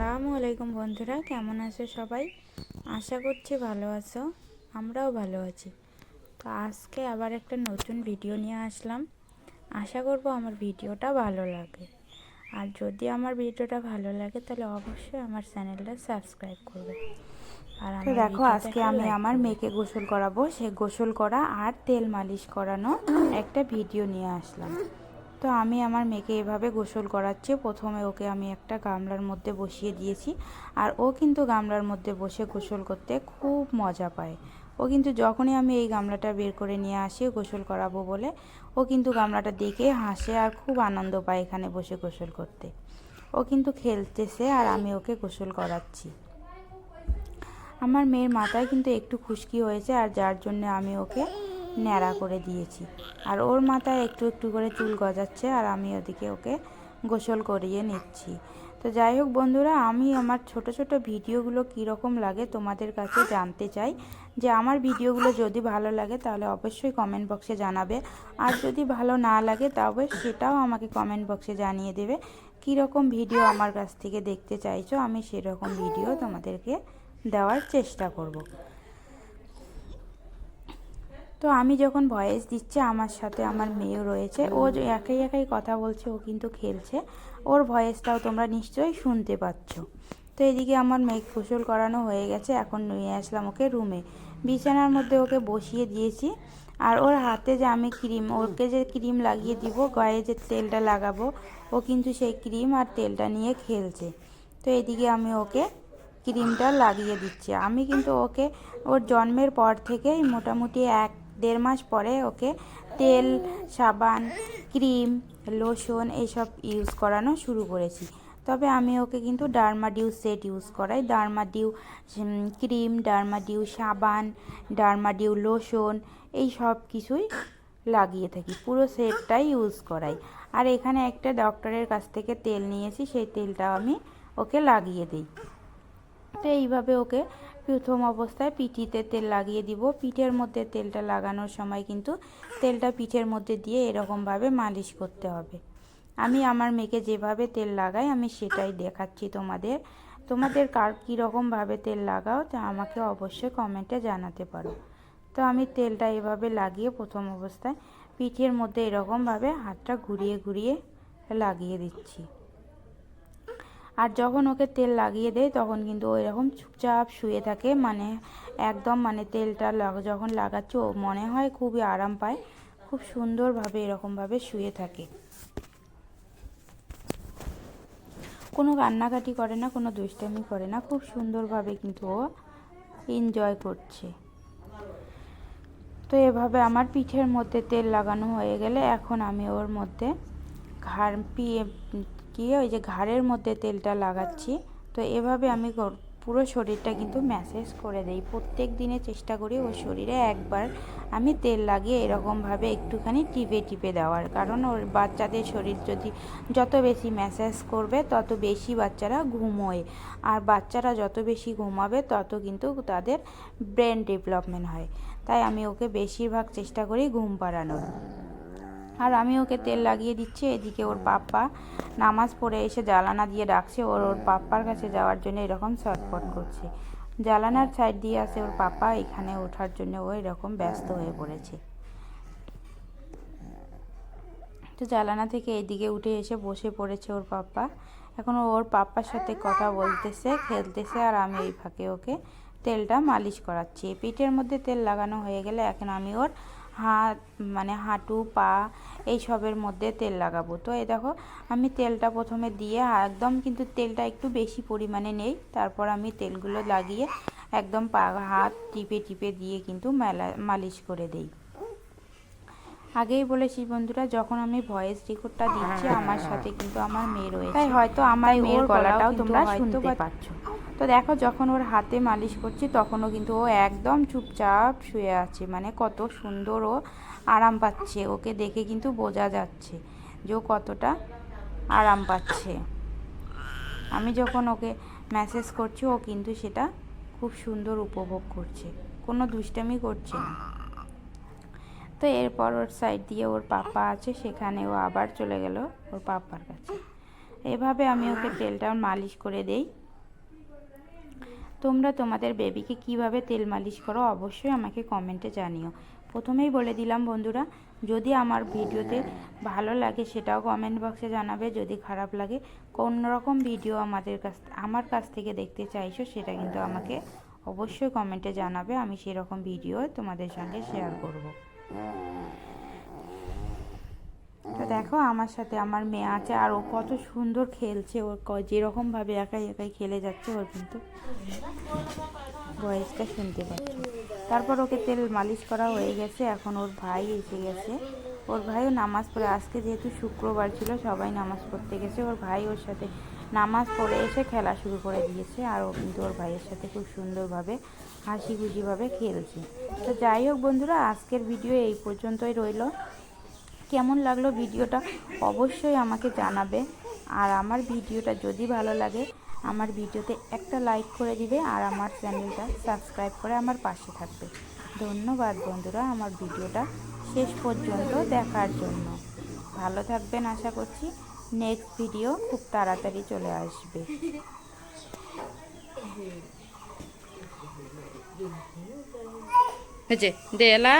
আসসালামু আলাইকুম বন্ধুরা কেমন আছো সবাই? আশা করছি ভালো আছো আমরাও ভালো আছি। তো আজকে আবার একটা নতুন ভিডিও নিয়ে আসলাম। আশা করব আমার ভিডিওটা ভালো লাগে। আর যদি আমার ভিডিওটা ভালো লাগে তাহলে অবশ্যই আমার চ্যানেলটা সাবস্ক্রাইব করবে। আর তো দেখো আজকে আমি আমার মেয়েকে গোসল করাবো। সে গোসল করা আর তেল মালিশ করানো একটা ভিডিও নিয়ে আসলাম। তো আমি আমার মেয়েকে এভাবে গোসল করাচ্ছি। প্রথমে ওকে আমি একটা গামলার মধ্যে বসিয়ে দিয়েছি। আর ও কিন্তু গামলার মধ্যে বসে গোসল করতে খুব মজা পায়। ও কিন্তু যখনই আমি এই গামলাটা বের করে নিয়ে আসি গোসল করাবো বলে, ও কিন্তু গামলাটা দেখে হাসে আর খুব আনন্দ পায় এখানে বসে গোসল করতে। ও কিন্তু খেলতেছে আর আমি ওকে গোসল করাচ্ছি। আমার মেয়ের মাথায় কিন্তু একটু খুশকি হয়েছে আর যার জন্য আমি ওকে ন্যাড়া করে দিয়েছি। আর ওর মাথায় একটু একটু করে চুল গজাচ্ছে আর আমি ওদিকে ওকে গোসল করিয়ে নিচ্ছি। তো যাই হোক বন্ধুরা, আমি আমার ছোট ছোট ভিডিওগুলো কীরকম লাগে তোমাদের কাছে জানতে চাই। যে আমার ভিডিওগুলো যদি ভালো লাগে তাহলে অবশ্যই কমেন্ট বক্সে জানাবে। আর যদি ভালো না লাগে তবে সেটাও আমাকে কমেন্ট বক্সে জানিয়ে দেবে। কীরকম ভিডিও আমার কাছ থেকে দেখতে চাইছো, আমি সেরকম ভিডিও তোমাদেরকে দেওয়ার চেষ্টা করব। তো আমি যখন ভয়েস দিচ্ছি আমার সাথে আমার মেয়েও রয়েছে। ও একাই একাই কথা বলছে, ও কিন্তু খেলছে। ওর ভয়েসটাও তোমরা নিশ্চয়ই শুনতে পাচ্ছ। তো এদিকে আমার মেয়ে গোসল করানো হয়ে গেছে, এখন নিয়ে আসলাম ওকে রুমে। বিছানার মধ্যে ওকে বসিয়ে দিয়েছি। আর ওর হাতে যে আমি ক্রিম, ওকে যে ক্রিম লাগিয়ে দিব, গায়ে যে তেলটা লাগাবো, ও কিন্তু সেই ক্রিম আর তেলটা নিয়ে খেলছে। তো এদিকে আমি ওকে ক্রিমটা লাগিয়ে দিচ্ছি। আমি কিন্তু ওকে, ওর জন্মের পর থেকেই মোটামুটি এক দেড় মাস পরে ওকে তেল, সাবান, ক্রিম, লোশন এইসব ইউজ করানো শুরু করেছি। তবে আমি ওকে কিন্তু ডার্মাডিউ সেট ইউজ করাই। ডার্মাডিউ ক্রিম, ডার্মাডিউ সাবান, ডার্মাডিউ লোশন এই সব কিছুই লাগিয়ে থাকি। পুরো সেটটাই ইউজ করাই। আর এখানে একটা ডক্টরের কাছ থেকে তেল নিয়েছি, সেই তেলটাও আমি ওকে লাগিয়ে দিই। তো এইভাবে ওকে প্রথম অবস্থায় পিঠিতে তেল লাগিয়ে দিব। পিঠের মধ্যে তেলটা লাগানোর সময় কিন্তু তেলটা পিঠের মধ্যে দিয়ে এরকমভাবে মালিশ করতে হবে। আমি আমার মেয়েকে যেভাবে তেল লাগাই, আমি সেটাই দেখাচ্ছি তোমাদের। তোমাদের কার কীরকমভাবে তেল লাগাও, তা আমাকে অবশ্যই কমেন্টে জানাতে পারো। তো আমি তেলটা এভাবে লাগিয়ে প্রথম অবস্থায় পিঠের মধ্যে এরকমভাবে হাতটা ঘুরিয়ে ঘুরিয়ে লাগিয়ে দিচ্ছি। আর যখন ওকে তেল লাগিয়ে দেয়, তখন কিন্তু ও এরকম চুপচাপ শুয়ে থাকে। মানে একদম মানে তেলটা যখন লাগাচ্ছে, ও মনে হয় খুবই আরাম পায়। খুব সুন্দরভাবে, এরকমভাবে শুয়ে থাকে। কোনো কান্নাকাটি করে না, কোনো দুষ্টামি করে না, খুব সুন্দরভাবে কিন্তু ও এনজয় করছে। তো এভাবে আমার পিঠের মধ্যে তেল লাগানো হয়ে গেলে, এখন আমি ওর মধ্যে ঘাড় পিয়ে কি ওই যে ঘাড়ের মধ্যে তেলটা লাগাচ্ছি। তো এভাবে আমি পুরো শরীরটা কিন্তু ম্যাসেজ করে দেই। প্রত্যেক দিনে চেষ্টা করি ওর শরীরে একবার আমি তেল লাগিয়ে এরকমভাবে একটুখানি টিপে টিপে দেওয়ার। কারণ ওর বাচ্চাদের শরীর যদি যত বেশি ম্যাসেজ করবে, তত বেশি বাচ্চারা ঘুমোয়। আর বাচ্চারা যত বেশি ঘুমাবে, তত কিন্তু তাদের ব্রেন ডেভেলপমেন্ট হয়। তাই আমি ওকে বেশিরভাগ চেষ্টা করি ঘুম পাড়ানোর। আর আমি ওকে তেল লাগিয়ে দিচ্ছি, এদিকে ওর পাপ্পা নামাজ পড়ে এসে জ্বালানা দিয়ে ডাকছে, ওর ওর পাপ্পার কাছে যাওয়ার জন্য এরকম ছটফট করছে। জ্বালানার সাইড দিয়ে আছে ওর পাপা, এখানে ওঠার জন্য ও এরকম ব্যস্ত হয়ে পড়েছে। তো জ্বালানা থেকে এদিকে উঠে এসে বসে পড়েছে ওর পাপ্পা এখন ওর পাপ্পার সাথে কথা বলতেছে, খেলতেছে আর আমি এই ফাঁকে ওকে তেলটা মালিশ করাচ্ছি। পিঠের মধ্যে তেল লাগানো হয়ে গেলে এখন আমি ওর হাত মানে হাঁটু পা এই সবের মধ্যে তেল লাগাবো। তো এই দেখো আমি তেলটা প্রথমে দিয়ে একদম কিন্তু তেলটা একটু বেশি পরিমাণে নেই তারপর আমি তেলগুলো লাগিয়ে একদম পা হাত টিপে টিপে দিয়ে কিন্তু মেলা মালিশ করে দেই। আগেই বলেছি বন্ধুরা যখন আমি ভয়েস রেকর্ডটা দিচ্ছি আমার সাথে কিন্তু আমার মেয়ে রয়েছে। তাই হয়তো আমার মেয়ের গলাটাও তোমরা শুনতে পাচ্ছ। তো দেখো যখন ওর হাতে মালিশ করছি, তখনও কিন্তু ও একদম চুপচাপ শুয়ে আছে। মানে কত সুন্দর ও আরাম পাচ্ছে। ওকে দেখে কিন্তু বোঝা যাচ্ছে যে ও কতটা আরাম পাচ্ছে। আমি যখন ওকে মেসেজ করছি, ও কিন্তু সেটা খুব সুন্দর উপভোগ করছে। কোনো দুষ্টামি করছে না। তো এরপর ওর সাইড দিয়ে ওর পাপা আছে, সেখানে ও আবার চলে গেল ওর পাপার কাছে। এভাবে আমি ওকে তেলটা মালিশ করে দেই। তোমরা তোমাদের বেবিকে কীভাবে তেল মালিশ করো অবশ্যই আমাকে কমেন্টে জানিও। প্রথমেই বলে দিলাম, বন্ধুরা, যদি আমার ভিডিওতে ভালো লাগে সেটাও কমেন্ট বক্সে জানাবে, যদি খারাপ লাগে কোন রকম ভিডিও আমাদের কাছ, আমার কাছ থেকে দেখতে চাইছো সেটা কিন্তু আমাকে অবশ্যই কমেন্টে জানাবে, আমি সেরকম ভিডিও তোমাদের সঙ্গে শেয়ার করব। তো দেখো, আমার সাথে আমার মেয়ে আছে আর ও কত সুন্দর খেলছে। ওর যেরকমভাবে একাই একাই খেলে যাচ্ছে, ওর কিন্তু ভয়েসটা শুনতে পাচ্ছ। তারপর ওকে তেল মালিশ করা হয়ে গেছে, এখন ওর ভাই এসে গেছে। ওর ভাইও নামাজ পড়ে, আজকে যেহেতু শুক্রবার ছিল, সবাই নামাজ পড়তে গেছে। ওর ভাই ওর সাথে নামাজ পড়ে এসে খেলা শুরু করে দিয়েছে, আর ও কিন্তু ওর ভাইয়ের সাথে খুব সুন্দরভাবে হাসি খুশিভাবে খেলছে। তো যাই হোক বন্ধুরা, আজকের ভিডিও এই পর্যন্তই রইল। কেমন লাগল ভিডিওটা অবশ্যই আমাকে জানাবে। আর আমার ভিডিওটা যদি ভালো লাগে, আমার ভিডিওতে একটা লাইক করে দিবে আর আমার চ্যানেলটা সাবস্ক্রাইব করে আমার পাশে থাকবে। ধন্যবাদ বন্ধুরা, আমার ভিডিওটা শেষ পর্যন্ত দেখার জন্য। ভালো থাকবেন আশা করছি নেক্সট ভিডিও খুব তাড়াতাড়ি চলে আসবে। দেলা